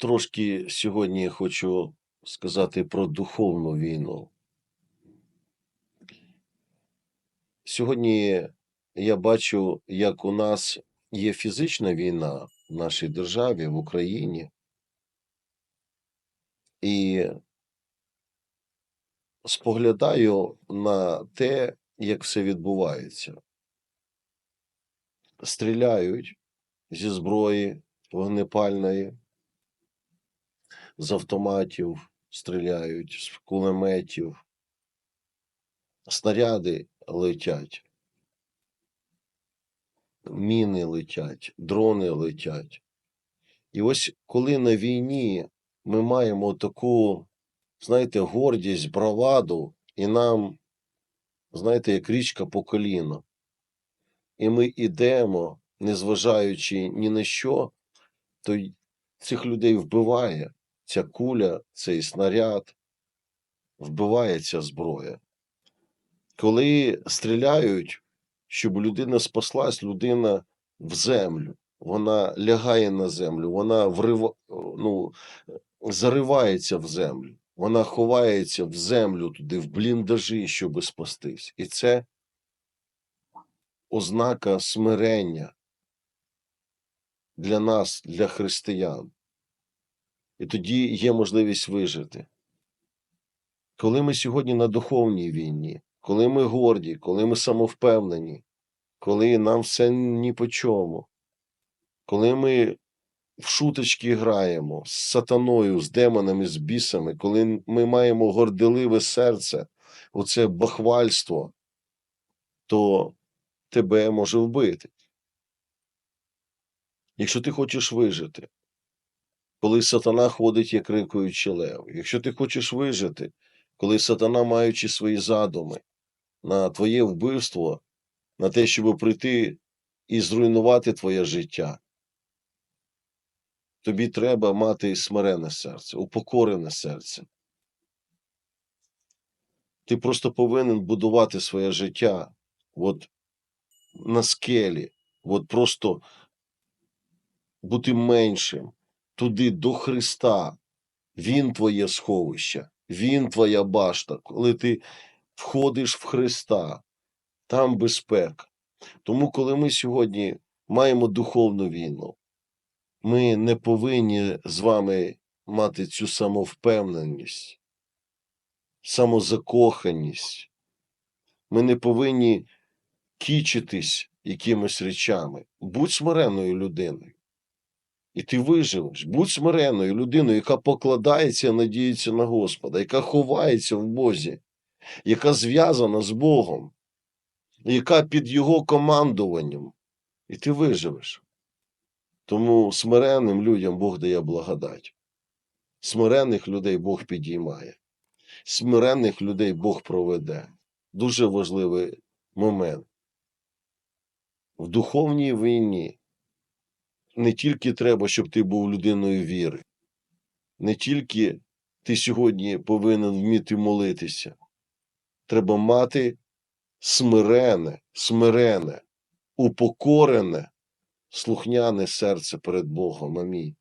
Трошки сьогодні хочу сказати про духовну війну. Сьогодні я бачу, як у нас є фізична війна в нашій державі, в Україні, і споглядаю на те, як все відбувається. Стріляють зі зброї вогнепальної, з автоматів стріляють, з кулеметів, снаряди летять, міни летять, дрони летять. І ось коли на війні ми маємо таку, знаєте, гордість, браваду, і нам, знаєте, як річка по коліно. І ми йдемо, незважаючи ні на що, то цих людей вбиває ця куля, цей снаряд, вбиває ця зброя. Коли стріляють, щоб людина спаслась, людина в землю, вона лягає на землю, вона врива, ну, заривається в землю, вона ховається в землю туди, в бліндажі, щоб спастись. І це ознака смирення для нас, для християн. І тоді є можливість вижити. Коли ми сьогодні на духовній війні, коли ми горді, коли ми самовпевнені, коли нам все ні по чому, коли ми в шуточки граємо з сатаною, з демонами, з бісами, коли ми маємо горделиве серце, оце бахвальство, то тебе може вбити. Якщо ти хочеш вижити, коли сатана ходить, як рикуючи лев, якщо ти хочеш вижити, коли сатана, маючи свої задуми на твоє вбивство, на те, щоб прийти і зруйнувати твоє життя, тобі треба мати смирене серце, упокорене серце. Ти просто повинен будувати своє життя от на скелі, от просто бути меншим, туди до Христа. Він твоє сховище, Він твоя башта. Коли ти входиш в Христа, там безпека. Тому, коли ми сьогодні маємо духовну війну, ми не повинні з вами мати цю самовпевненість, самозакоханість. Ми не повинні кічитись якимись речами. Будь смиренною людиною. І ти виживеш. Будь смиренною людиною, яка покладається, надіється на Господа, яка ховається в Бозі, яка зв'язана з Богом, яка під Його командуванням. І ти виживеш. Тому смиренним людям Бог дає благодать. Смирених людей Бог підіймає. Смиренних людей Бог проведе. Дуже важливий момент. В духовній війні не тільки треба, щоб ти був людиною віри, не тільки ти сьогодні повинен вміти молитися. Треба мати смирене, смирене, упокорене, слухняне серце перед Богом. Амінь.